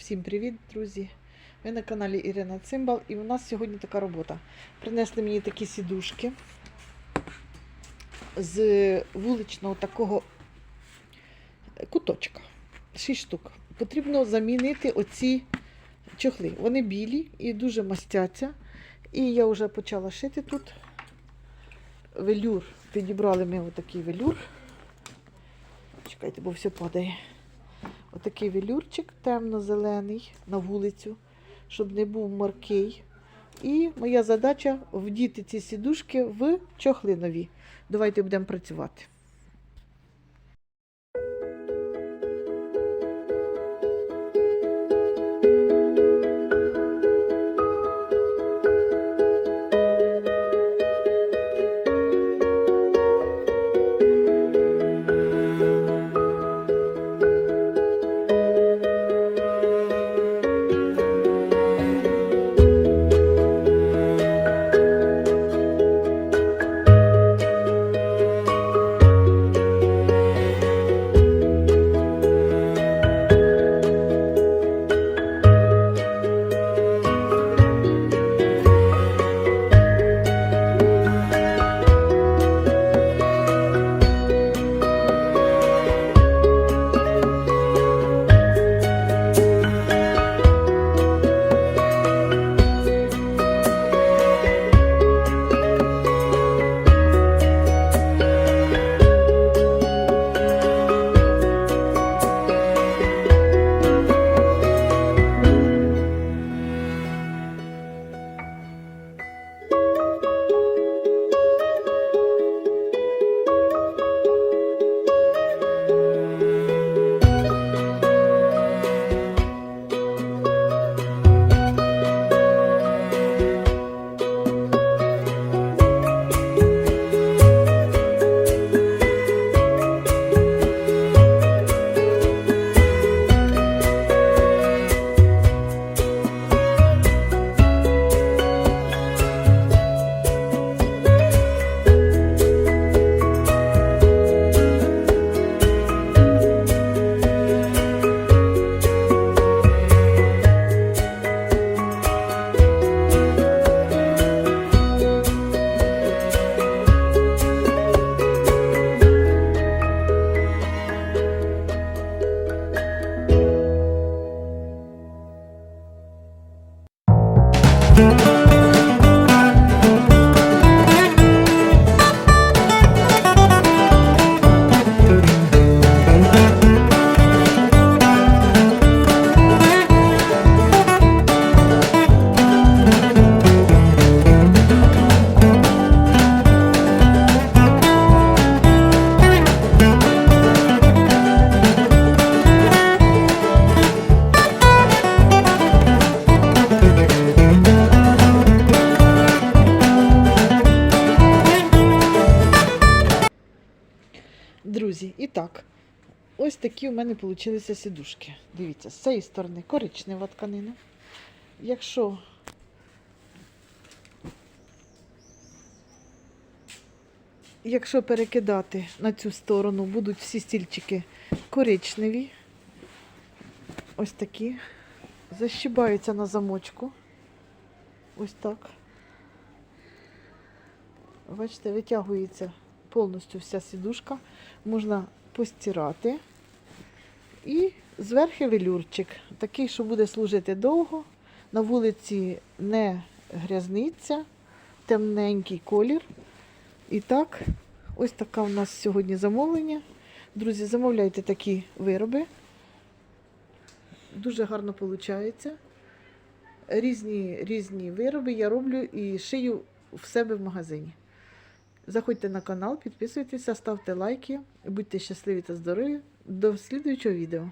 Всім привіт, друзі! Ви на каналі Ірина Цимбал і у нас сьогодні така робота. Принесли мені такі сідушки з вуличного такого куточка. Шість штук. Потрібно замінити оці чохли. Вони білі і дуже мастяться. І я вже почала шити тут велюр. Підібрали ми отакий велюр. Чекайте, бо все падає. Отакий велюрчик темно-зелений на вулицю, щоб не був маркий. І моя задача вдіти ці сідушки в чохлинові. Давайте будемо працювати. Друзі, і так, ось такі у мене вийшли сідушки. Дивіться, з цієї сторони коричнева тканина. Якщо Якщо перекидати на цю сторону, будуть всі стільчики коричневі. Ось такі. Защибаються на замочку. Ось так. Бачите, витягується повністю вся сідушка. Можна постирати. І зверху велюрчик. Такий, що буде служити довго. На вулиці не грязниться, темненький колір. І так, ось така у нас сьогодні замовлення. Друзі, замовляйте такі вироби. Дуже гарно виходить. Різні, різні вироби я роблю і шию в себе в магазині. Заходьте на канал, підписуйтеся, ставте лайки, будьте щасливі та здорові. До слідуючого відео.